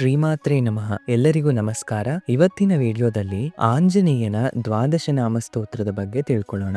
ಶ್ರೀಮಾತ್ರೇ ನಮಃ. ಎಲ್ಲರಿಗೂ ನಮಸ್ಕಾರ. ಇವತ್ತಿನ ವಿಡಿಯೋದಲ್ಲಿ ಆಂಜನೇಯನ ದ್ವಾದಶನಾಮ ಸ್ತೋತ್ರದ ಬಗ್ಗೆ ತಿಳ್ಕೊಳ್ಳೋಣ.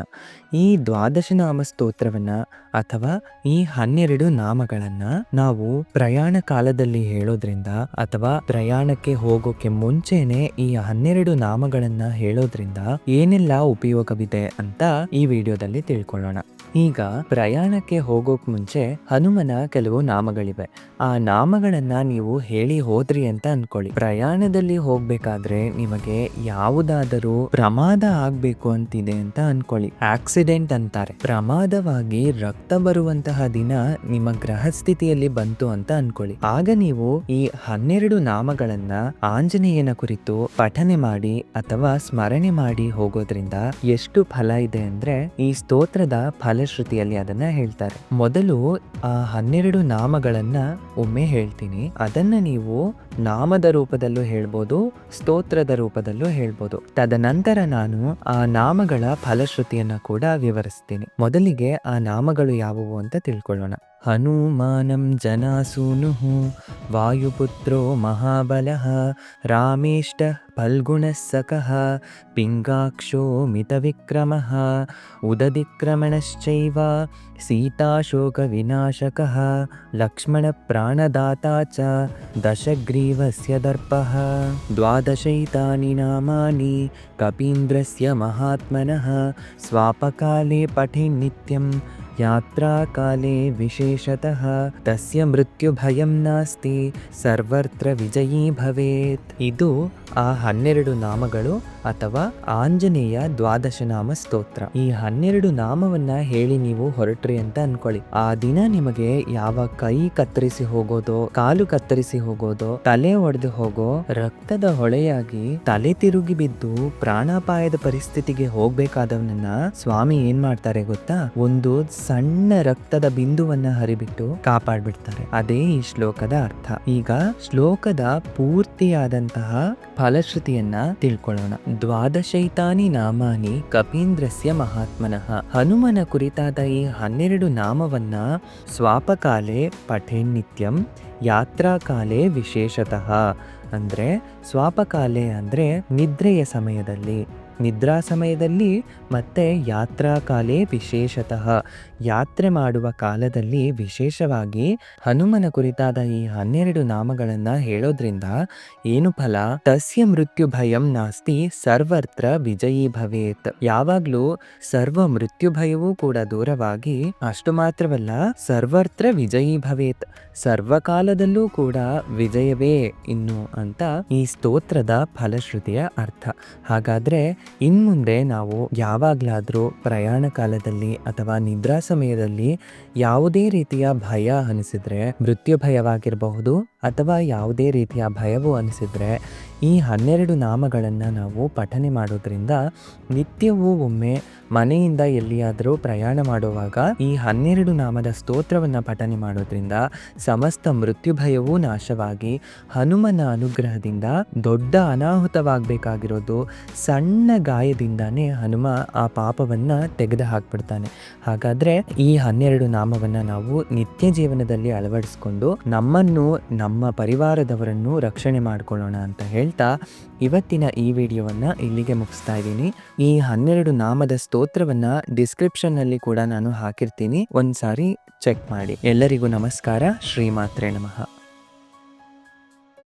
ಈ ದ್ವಾದಶನಾಮ ಸ್ತೋತ್ರವನ್ನ ಅಥವಾ ಈ ಹನ್ನೆರಡು ನಾಮಗಳನ್ನ ನಾವು ಪ್ರಯಾಣ ಕಾಲದಲ್ಲಿ ಹೇಳೋದ್ರಿಂದ ಅಥವಾ ಪ್ರಯಾಣಕ್ಕೆ ಹೋಗೋಕೆ ಮುಂಚೆನೆ ಈ ಹನ್ನೆರಡು ನಾಮಗಳನ್ನ ಹೇಳೋದ್ರಿಂದ ಏನೆಲ್ಲ ಉಪಯೋಗವಿದೆ ಅಂತ ಈ ವಿಡಿಯೋದಲ್ಲಿ ತಿಳ್ಕೊಳ್ಳೋಣ. ಈಗ ಪ್ರಯಾಣಕ್ಕೆ ಹೋಗೋಕ್ ಮುಂಚೆ ಹನುಮನ ಕೆಲವು ನಾಮಗಳಿವೆ. ಆ ನಾಮಗಳನ್ನ ನೀವು ಹೇಳಿ ಹೋದ್ರಿ ಅಂತ ಅನ್ಕೊಳ್ಳಿ. ಪ್ರಯಾಣದಲ್ಲಿ ಹೋಗ್ಬೇಕಾದ್ರೆ ನಿಮಗೆ ಯಾವುದಾದರೂ ಪ್ರಮಾದ ಆಗ್ಬೇಕು ಅಂತಿದೆ ಅಂತ ಅನ್ಕೊಳ್ಳಿ. ಆಕ್ಸಿಡೆಂಟ್ ಅಂತಾರೆ. ಪ್ರಮಾದವಾಗಿ ರಕ್ತ ಬರುವಂತಹ ದಿನ ನಿಮ್ಮ ಗ್ರಹ ಸ್ಥಿತಿಯಲ್ಲಿ ಬಂತು ಅಂತ ಅನ್ಕೊಳ್ಳಿ. ಆಗ ನೀವು ಈ ಹನ್ನೆರಡು ನಾಮಗಳನ್ನ ಆಂಜನೇಯನ ಕುರಿತು ಪಠನೆ ಮಾಡಿ ಅಥವಾ ಸ್ಮರಣೆ ಮಾಡಿ ಹೋಗೋದ್ರಿಂದ ಎಷ್ಟು ಫಲ ಇದೆ ಅಂದ್ರೆ ಈ ಸ್ತೋತ್ರದ ಫಲಶ್ರುತಿಯಲ್ಲಿ ಅದನ್ನ ಹೇಳ್ತಾರೆ. ಮೊದಲು ಆ ಹನ್ನೆರಡು ನಾಮಗಳನ್ನ ಒಮ್ಮೆ ಹೇಳ್ತೀನಿ. ಅದನ್ನ ನೀವು ನಾಮದ ರೂಪದಲ್ಲೂ ಹೇಳ್ಬೋದು, ಸ್ತೋತ್ರದ ರೂಪದಲ್ಲೂ ಹೇಳ್ಬೋದು. ತದನಂತರ ನಾನು ಆ ನಾಮಗಳ ಫಲಶ್ರುತಿಯನ್ನು ಕೂಡ ವಿವರಿಸ್ತೀನಿ. ಮೊದಲಿಗೆ ಆ ನಾಮಗಳು ಯಾವುವು ಅಂತ ತಿಳ್ಕೊಳ್ಳೋಣ. ಹನುಮಾನಂ ಜನಾಸೂನು, ವಾಯುಪುತ್ರೋ ಮಹಾಬಲಃ, ರಾಮೇಷ್ಟ ಫಲ್ಗುಣಸ್ಸಕಃ, ಪಿಂಗಾಕ್ಷೋ ಮಿತವಿಕ್ರಮಃ, ಉದದಿಕ್ರಮಣಶ್ಚೈವ ಲಕ್ಷ್ಮಣ ಪ್ರಾಣದಾತ ಚ, ದಶಗ್ರಿ दशग्रीवस्य दर्पः। द्वादशैतानि नामानि कपीन्द्रस्य महात्मनः। स्वापकाले पठे नित्यं यात्राकाले विशेषतः तस्य मृत्युभयं नास्ति ಸರ್ವತ್ರ ವಿಜಯೀ ಭವೇತ್ ಇದು ಆ ಹನ್ನೆರಡು ನಾಮಗಳು ಅಥವಾ ಆಂಜನೇಯ ದ್ವಾದಶನಾಮ ಸ್ತೋತ್ರ ಈ ಹನ್ನೆರಡು ನಾಮವನ್ನ ಹೇಳಿ ನೀವು ಹೊರಟ್ರಿ ಅಂತ ಅನ್ಕೊಳ್ಳಿ ಆ ದಿನ ನಿಮಗೆ ಯಾವ ಕೈ ಕತ್ತರಿಸಿ ಹೋಗೋದೋ ಕಾಲು ಕತ್ತರಿಸಿ ಹೋಗೋದೋ ತಲೆ ಒಡೆದು ಹೋಗೋ ರಕ್ತದ ಹೊಳೆಯಾಗಿ ತಲೆ ತಿರುಗಿ ಬಿದ್ದು ಪ್ರಾಣಾಪಾಯದ ಪರಿಸ್ಥಿತಿಗೆ ಹೋಗ್ಬೇಕಾದವನನ್ನ ಸ್ವಾಮಿ ಏನ್ ಮಾಡ್ತಾರೆ ಗೊತ್ತಾ ಒಂದು ಸಣ್ಣ ರಕ್ತದ ಬಿಂದುವನ್ನ ಹರಿಬಿಟ್ಟು ಕಾಪಾಡ್ಬಿಡ್ತಾರೆ. ಅದೇ ಈ ಶ್ಲೋಕದ ಅರ್ಥ. ಈಗ ಶ್ಲೋಕದ ಪೂರ್ತಿಯಾದಂತಹ ಫಲಶ್ರುತಿಯನ್ನ ತಿಳ್ಕೊಳ್ಳೋಣ. ದ್ವಾದಶೈತಾನಿ ನಾಮಾನಿ ಕಪೀಂದ್ರಸ್ಯ ಮಹಾತ್ಮನಃ. ಹನುಮನ ಕುರಿತಾದ ಈ ಹನ್ನೆರಡು ನಾಮವನ್ನ ಸ್ವಾಪಕಾಲೆ ಪಠೇನ್ನಿತ್ಯಂ ನಿತ್ಯಂ ಯಾತ್ರಾಕಾಲೆ ವಿಶೇಷತಃ. ಅಂದ್ರೆ ಸ್ವಾಪಕಾಲೆ ಅಂದ್ರೆ ನಿದ್ರೆಯ ಸಮಯದಲ್ಲಿ. ನಿದ್ರಾ ಸಮಯದಲ್ಲಿ ಮತ್ತೆ ಯಾತ್ರಾ ಕಾಲೇ ವಿಶೇಷತಃ. ಯಾತ್ರೆ ಮಾಡುವ ಕಾಲದಲ್ಲಿ ವಿಶೇಷವಾಗಿ ಹನುಮನ ಕುರಿತಾದ ಈ ಹನ್ನೆರಡು ನಾಮಗಳನ್ನು ಹೇಳೋದ್ರಿಂದ ಏನು ಫಲ? ತಸ್ಯ ಮೃತ್ಯು ಭಯಂ ನಾಸ್ತಿ ಸರ್ವತ್ರ ವಿಜಯೀ ಭವೇತ್. ಯಾವಾಗಲೂ ಸರ್ವ ಮೃತ್ಯು ಭಯವೂ ಕೂಡ ದೂರವಾಗಿ ಅಷ್ಟು ಮಾತ್ರವಲ್ಲ ಸರ್ವತ್ರ ವಿಜಯೀ ಭವೇತ್. ಸರ್ವಕಾಲದಲ್ಲೂ ಕೂಡ ವಿಜಯವೇ ಇನ್ನು ಅಂತ ಈ ಸ್ತೋತ್ರದ ಫಲಶ್ರುತಿಯ ಅರ್ಥ. ಹಾಗಾದ್ರೆ ಇನ್ಮುಂದೆ ನಾವು ಯಾವಾಗಲಾದರೂ ಪ್ರಯಾಣ ಕಾಲದಲ್ಲಿ ಅಥವಾ ನಿದ್ರಾ ಸಮಯದಲ್ಲಿ ಯಾವುದೇ ರೀತಿಯ ಭಯ ಅನಿಸಿದರೆ ಮೃತ್ಯು ಭಯವಾಗಿರಬಹುದು ಅಥವಾ ಯಾವುದೇ ರೀತಿಯ ಭಯವು ಅನಿಸಿದ್ರೆ ಈ ಹನ್ನೆರಡು ನಾಮಗಳನ್ನು ನಾವು ಪಠನೆ ಮಾಡೋದ್ರಿಂದ ನಿತ್ಯವೂ ಒಮ್ಮೆ ಮನೆಯಿಂದ ಎಲ್ಲಿಯಾದರೂ ಪ್ರಯಾಣ ಮಾಡುವಾಗ ಈ ಹನ್ನೆರಡು ನಾಮದ ಸ್ತೋತ್ರವನ್ನು ಪಠನೆ ಮಾಡೋದ್ರಿಂದ ಸಮಸ್ತ ಮೃತ್ಯು ಭಯವೂ ನಾಶವಾಗಿ ಹನುಮನ ಅನುಗ್ರಹದಿಂದ ದೊಡ್ಡ ಅನಾಹುತವಾಗಬೇಕಾಗಿರೋದು ಸಣ್ಣ ಗಾಯದಿಂದಾನೇ ಹನುಮ ಆ ಪಾಪವನ್ನು ತೆಗೆದು ಹಾಕ್ಬಿಡ್ತಾನೆ. ಹಾಗಾದರೆ ಈ ಹನ್ನೆರಡು ನಾಮವನ್ನು ನಾವು ನಿತ್ಯ ಜೀವನದಲ್ಲಿ ಅಳವಡಿಸ್ಕೊಂಡು ನಮ್ಮನ್ನು, ನಮ್ಮ ಪರಿವಾರದವರನ್ನು ರಕ್ಷಣೆ ಮಾಡಿಕೊಳ್ಳೋಣ ಅಂತ ಹೇಳ್ತಾ ಇವತ್ತಿನ ಈ ವಿಡಿಯೋವನ್ನು ಇಲ್ಲಿಗೆ ಮುಗಿಸ್ತಾ ಇದ್ದೀನಿ. ಈ ಹನ್ನೆರಡು ನಾಮದ ಸ್ತೋತ್ರವನ್ನು ಡಿಸ್ಕ್ರಿಪ್ಷನ್ನಲ್ಲಿ ಕೂಡ ನಾನು ಹಾಕಿರ್ತೀನಿ. ಒಂದ್ಸಾರಿ ಚೆಕ್ ಮಾಡಿ. ಎಲ್ಲರಿಗೂ ನಮಸ್ಕಾರ. ಶ್ರೀಮಾತ್ರೆ ನಮಃ.